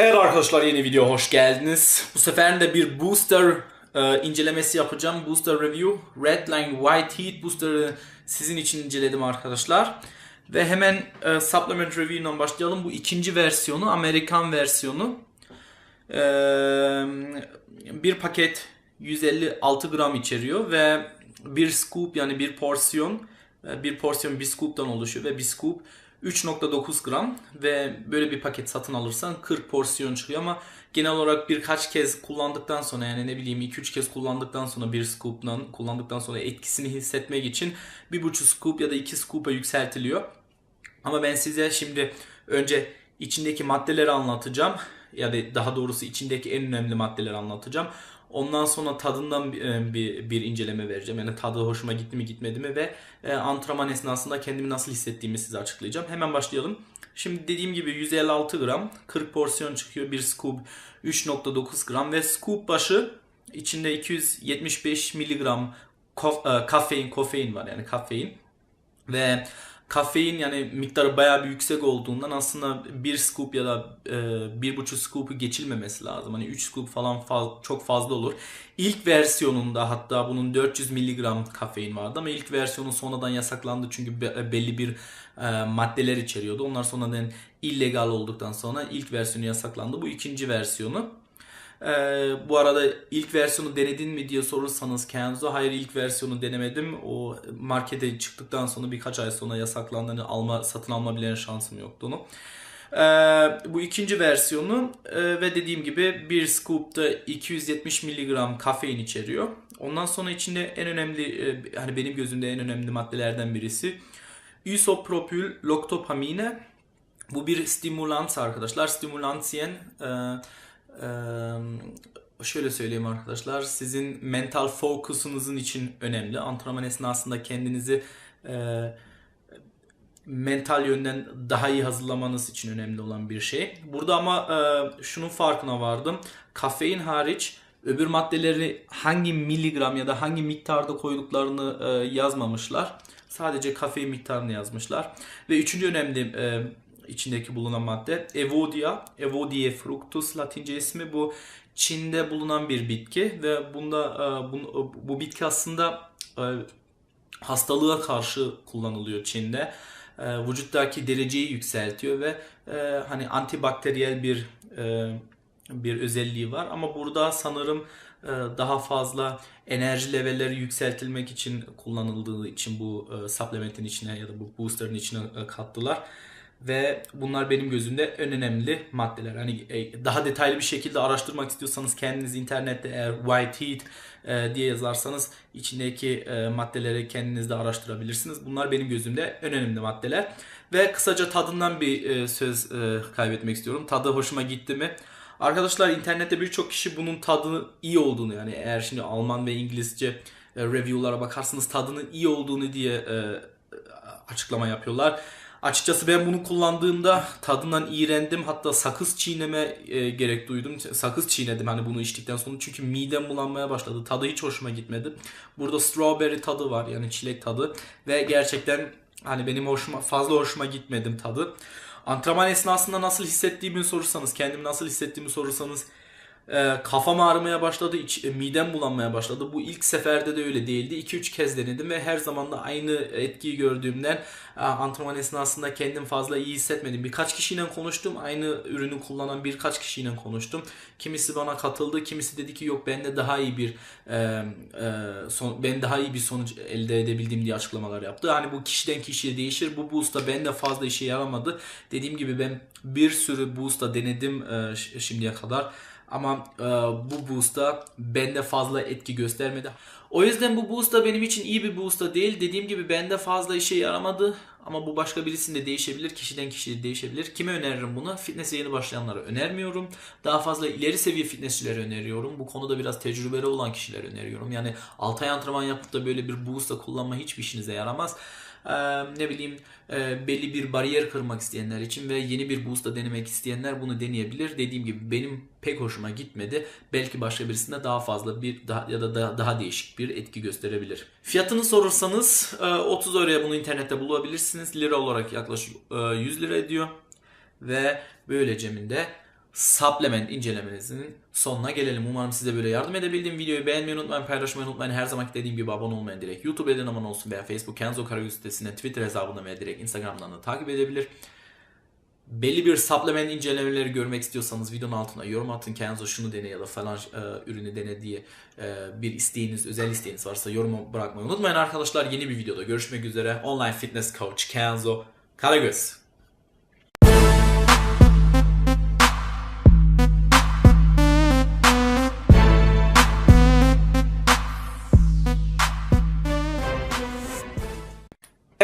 Evet arkadaşlar yeni video hoş geldiniz. Bu sefer de bir booster e, incelemesi yapacağım. Booster review. Redline White Heat booster'ı sizin için inceledim arkadaşlar. Ve hemen e, supplement review'dan başlayalım. Bu ikinci versiyonu, Amerikan versiyonu. E, bir paket 156 gram içeriyor ve bir scoop yani bir porsiyon e, bir porsiyon bir scoop'tan oluşuyor ve bir scoop 3.9 gram ve böyle bir paket satın alırsan 40 porsiyon çıkıyor ama genel olarak birkaç kez kullandıktan sonra yani ne bileyim 2-3 kez kullandıktan sonra bir scoop'dan kullandıktan sonra etkisini hissetmek için bir buçuk scoop ya da 2 scoop'a yükseltiliyor. Ama ben size şimdi önce içindeki maddeleri anlatacağım ya da daha doğrusu içindeki en önemli maddeleri anlatacağım. Ondan sonra tadından bir, e, bir, inceleme vereceğim. Yani tadı hoşuma gitti mi gitmedi mi ve e, antrenman esnasında kendimi nasıl hissettiğimi size açıklayacağım. Hemen başlayalım. Şimdi dediğim gibi 156 gram 40 porsiyon çıkıyor. Bir scoop 3.9 gram ve scoop başı içinde 275 miligram kof, e, kofein var yani kafein ve kafein yani miktarı bayağı bir yüksek olduğundan aslında bir scoop ya da e, bir buçuk scoop'u geçilmemesi lazım. Hani 3 scoop falan faz, çok fazla olur. İlk versiyonunda hatta bunun 400 miligram kafein vardı ama ilk versiyonu sonradan yasaklandı çünkü belli bir e, maddeler içeriyordu. Onlar sonradan illegal olduktan sonra ilk versiyonu yasaklandı. Bu ikinci versiyonu. Ee, bu arada ilk versiyonu denedin mi diye sorursanız Kenzo hayır ilk versiyonu denemedim. O markete çıktıktan sonra birkaç ay sonra yasaklandığını alma satın alma bilen şansım yoktu onu. Ee, bu ikinci versiyonu e, ve dediğim gibi bir scoop'ta 270 mg kafein içeriyor. Ondan sonra içinde en önemli e, hani benim gözümde en önemli maddelerden birisi isopropyl loktopamine. Bu bir stimulans arkadaşlar. Stimulansiyen e, şöyle söyleyeyim arkadaşlar. Sizin mental fokusunuzun için önemli. Antrenman esnasında kendinizi mental yönden daha iyi hazırlamanız için önemli olan bir şey. Burada ama şunun farkına vardım. Kafein hariç öbür maddeleri hangi miligram ya da hangi miktarda koyduklarını yazmamışlar. Sadece kafein miktarını yazmışlar. Ve üçüncü önemli içindeki bulunan madde Evodia. Evodia fructus latince ismi bu Çin'de bulunan bir bitki ve bunda e, bu, bu bitki aslında e, hastalığa karşı kullanılıyor Çin'de. E, vücuttaki dereceyi yükseltiyor ve hani antibakteriyel bir bir özelliği var ama burada sanırım daha fazla enerji levelleri yükseltilmek için kullanıldığı için bu supplementin içine ya da bu booster'ın içine kattılar. Ve bunlar benim gözümde en önemli maddeler. Hani e, daha detaylı bir şekilde araştırmak istiyorsanız kendiniz internette eğer white heat e, diye yazarsanız içindeki e, maddeleri kendiniz de araştırabilirsiniz. Bunlar benim gözümde en önemli maddeler. Ve kısaca tadından bir söz kaybetmek istiyorum. Tadı hoşuma gitti mi? Arkadaşlar internette birçok kişi bunun tadını iyi olduğunu yani eğer şimdi Alman ve İngilizce review'lara bakarsınız tadının iyi olduğunu diye açıklama yapıyorlar. Açıkçası ben bunu kullandığımda tadından iğrendim. Hatta sakız çiğneme e, gerek duydum. Sakız çiğnedim hani bunu içtikten sonra. Çünkü midem bulanmaya başladı. Tadı hiç hoşuma gitmedi. Burada strawberry tadı var yani çilek tadı. Ve gerçekten hani benim hoşuma fazla hoşuma gitmedim tadı. Antrenman esnasında nasıl hissettiğimi sorursanız, kendimi nasıl hissettiğimi sorursanız e, kafam ağrımaya başladı, iç, e, midem bulanmaya başladı. Bu ilk seferde de öyle değildi. 2-3 kez denedim ve her zaman da aynı etkiyi gördüğümden e, antrenman esnasında kendim fazla iyi hissetmedim. Birkaç kişiyle konuştum. Aynı ürünü kullanan birkaç kişiyle konuştum. Kimisi bana katıldı, kimisi dedi ki yok ben de daha iyi bir e, e, son, ben daha iyi bir sonuç elde edebildim diye açıklamalar yaptı. Hani bu kişiden kişiye değişir. Bu boost'ta ben de fazla işe yaramadı. Dediğim gibi ben bir sürü boost'ta denedim e, şimdiye kadar. Ama e, bu boost'ta bende fazla etki göstermedi. O yüzden bu boost'ta benim için iyi bir boost'ta değil. Dediğim gibi bende fazla işe yaramadı. Ama bu başka birisinde değişebilir. Kişiden kişiye değişebilir. Kime öneririm bunu? Fitness'e yeni başlayanlara önermiyorum. Daha fazla ileri seviye fitnessçilere öneriyorum. Bu konuda biraz tecrübeli olan kişilere öneriyorum. Yani 6 ay antrenman yapıp da böyle bir boost'ta kullanma hiçbir işinize yaramaz ne bileyim belli bir bariyer kırmak isteyenler için ve yeni bir boost'ta denemek isteyenler bunu deneyebilir. Dediğim gibi benim pek hoşuma gitmedi. Belki başka birisinde daha fazla bir daha ya da daha, daha değişik bir etki gösterebilir. Fiyatını sorursanız 30 euroya bunu internette bulabilirsiniz. Lira olarak yaklaşık 100 lira ediyor. Ve böylece de supplement incelemenizin sonuna gelelim. Umarım size böyle yardım edebildim. Videoyu beğenmeyi unutmayın, paylaşmayı unutmayın. Her zaman dediğim gibi abone olmayı direkt YouTube neden abone olsun veya Facebook Kenzo Karagöz sitesinden, Twitter hesabından veya direkt Instagram'dan da takip edebilir. Belli bir supplement incelemeleri görmek istiyorsanız videonun altına yorum atın. Kenzo şunu dene ya da falan e, ürünü dene diye e, bir isteğiniz, özel isteğiniz varsa yorum bırakmayı unutmayın arkadaşlar. Yeni bir videoda görüşmek üzere. Online Fitness Coach Kenzo Karagöz.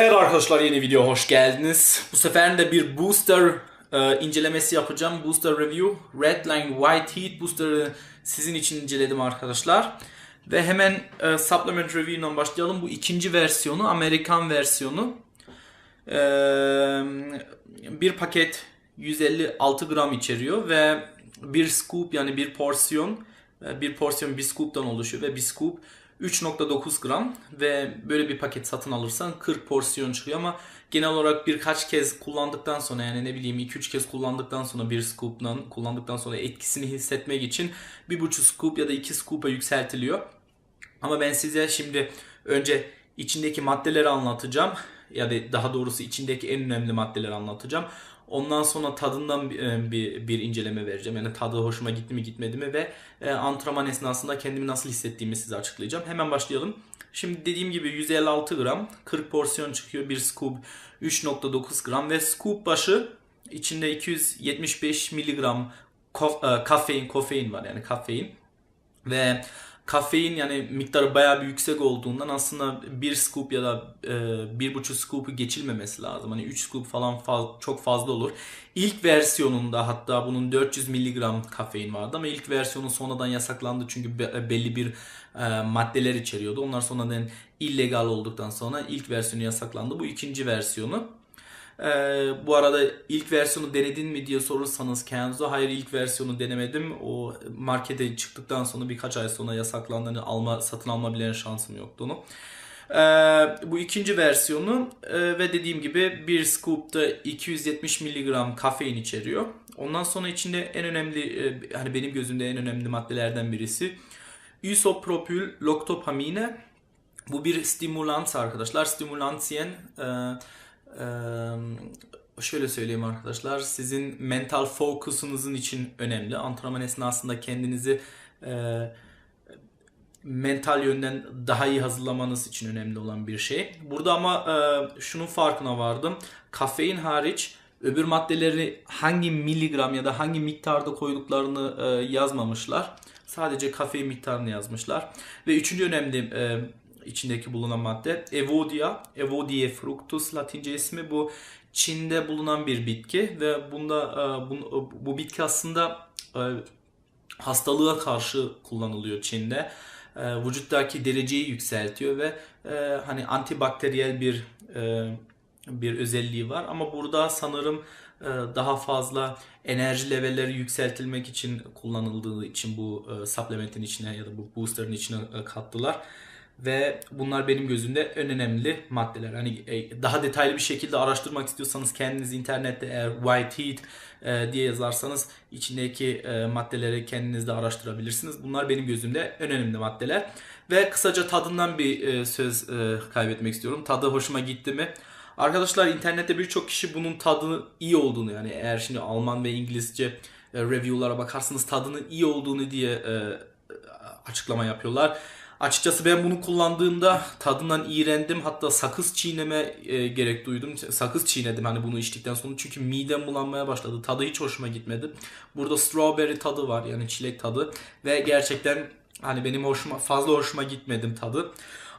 Evet arkadaşlar yeni video hoş geldiniz. Bu sefer de bir booster e, incelemesi yapacağım. Booster review. Redline White Heat Booster'ı sizin için inceledim arkadaşlar. Ve hemen e, supplement review'dan başlayalım. Bu ikinci versiyonu, Amerikan versiyonu. E, bir paket 156 gram içeriyor ve bir scoop yani bir porsiyon, e, bir porsiyon bir scoop'tan oluşuyor ve bir scoop 3.9 gram ve böyle bir paket satın alırsan 40 porsiyon çıkıyor ama genel olarak birkaç kez kullandıktan sonra yani ne bileyim 2-3 kez kullandıktan sonra bir scoop'dan kullandıktan sonra etkisini hissetmek için bir buçuk scoop ya da 2 scoop'a yükseltiliyor. Ama ben size şimdi önce içindeki maddeleri anlatacağım ya da daha doğrusu içindeki en önemli maddeleri anlatacağım. Ondan sonra tadından bir, e, bir, inceleme vereceğim. Yani tadı hoşuma gitti mi gitmedi mi ve e, antrenman esnasında kendimi nasıl hissettiğimi size açıklayacağım. Hemen başlayalım. Şimdi dediğim gibi 156 gram 40 porsiyon çıkıyor. Bir scoop 3.9 gram ve scoop başı içinde 275 miligram e, kafein, kofein var yani kafein ve kafein yani miktarı bayağı bir yüksek olduğundan aslında bir scoop ya da e, bir buçuk scoop'u geçilmemesi lazım. Hani 3 scoop falan faz, çok fazla olur. İlk versiyonunda hatta bunun 400 miligram kafein vardı ama ilk versiyonu sonradan yasaklandı çünkü belli bir e, maddeler içeriyordu. Onlar sonradan illegal olduktan sonra ilk versiyonu yasaklandı. Bu ikinci versiyonu. Ee, bu arada ilk versiyonu denedin mi diye sorursanız Kenzo hayır ilk versiyonu denemedim. O markete çıktıktan sonra birkaç ay sonra yasaklandığını alma satın alma bile şansım yoktu onu. Ee, bu ikinci versiyonu e, ve dediğim gibi bir scoop'ta 270 mg kafein içeriyor. Ondan sonra içinde en önemli e, hani benim gözümde en önemli maddelerden birisi isopropyl loktopamine. Bu bir stimulans arkadaşlar. Stimulansyen e, şöyle söyleyeyim arkadaşlar. Sizin mental fokusunuzun için önemli. Antrenman esnasında kendinizi mental yönden daha iyi hazırlamanız için önemli olan bir şey. Burada ama şunun farkına vardım. Kafein hariç öbür maddeleri hangi miligram ya da hangi miktarda koyduklarını yazmamışlar. Sadece kafein miktarını yazmışlar. Ve üçüncü önemli içindeki bulunan madde. Evodia, Evodia fructus. Latince ismi bu. Çin'de bulunan bir bitki ve bunda e, bu, bu bitki aslında e, hastalığa karşı kullanılıyor Çin'de. E, vücuttaki dereceyi yükseltiyor ve hani antibakteriyel bir bir özelliği var. Ama burada sanırım daha fazla enerji levelleri yükseltilmek için kullanıldığı için bu supplementin içine ya da bu booster'ın içine kattılar. Ve bunlar benim gözümde en önemli maddeler. Hani e, daha detaylı bir şekilde araştırmak istiyorsanız kendiniz internette eğer white heat e, diye yazarsanız içindeki e, maddeleri kendiniz de araştırabilirsiniz. Bunlar benim gözümde en önemli maddeler. Ve kısaca tadından bir söz kaybetmek istiyorum. Tadı hoşuma gitti mi? Arkadaşlar internette birçok kişi bunun tadını iyi olduğunu yani eğer şimdi Alman ve İngilizce review'lara bakarsınız tadının iyi olduğunu diye açıklama yapıyorlar. Açıkçası ben bunu kullandığımda tadından iğrendim. Hatta sakız çiğneme e, gerek duydum. Sakız çiğnedim hani bunu içtikten sonra. Çünkü midem bulanmaya başladı. Tadı hiç hoşuma gitmedi. Burada strawberry tadı var yani çilek tadı. Ve gerçekten hani benim hoşuma fazla hoşuma gitmedim tadı.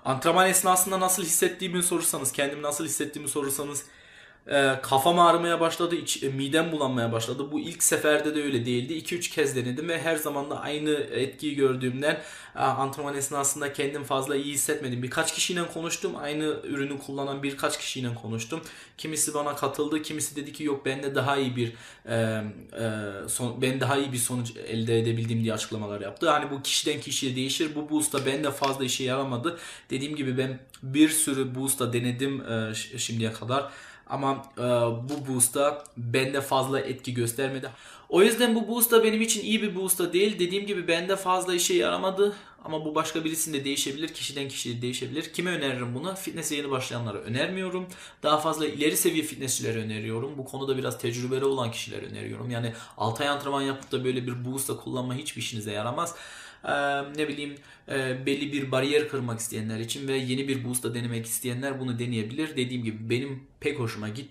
Antrenman esnasında nasıl hissettiğimi sorursanız, kendimi nasıl hissettiğimi sorursanız e, kafam ağrımaya başladı, iç, e, midem bulanmaya başladı. Bu ilk seferde de öyle değildi. 2-3 kez denedim ve her zaman da aynı etkiyi gördüğümden e, antrenman esnasında kendim fazla iyi hissetmedim. Birkaç kişiyle konuştum. Aynı ürünü kullanan birkaç kişiyle konuştum. Kimisi bana katıldı, kimisi dedi ki yok ben de daha iyi bir e, e, son, ben daha iyi bir sonuç elde edebildim diye açıklamalar yaptı. Hani bu kişiden kişiye değişir. Bu boost'ta ben de fazla işe yaramadı. Dediğim gibi ben bir sürü boost'ta denedim e, şimdiye kadar. Ama e, bu boost'ta bende fazla etki göstermedi. O yüzden bu boost'ta benim için iyi bir boost'ta değil. Dediğim gibi bende fazla işe yaramadı. Ama bu başka birisinde değişebilir. Kişiden kişiye değişebilir. Kime öneririm bunu? Fitness'e yeni başlayanlara önermiyorum. Daha fazla ileri seviye fitnessçilere öneriyorum. Bu konuda biraz tecrübeli olan kişilere öneriyorum. Yani 6 ay antrenman yapıp da böyle bir boost'ta kullanma hiçbir işinize yaramaz. Ne bileyim belli bir bariyer kırmak isteyenler için ve yeni bir boost'ta denemek isteyenler bunu deneyebilir. Dediğim gibi benim pek hoşuma gitmedi.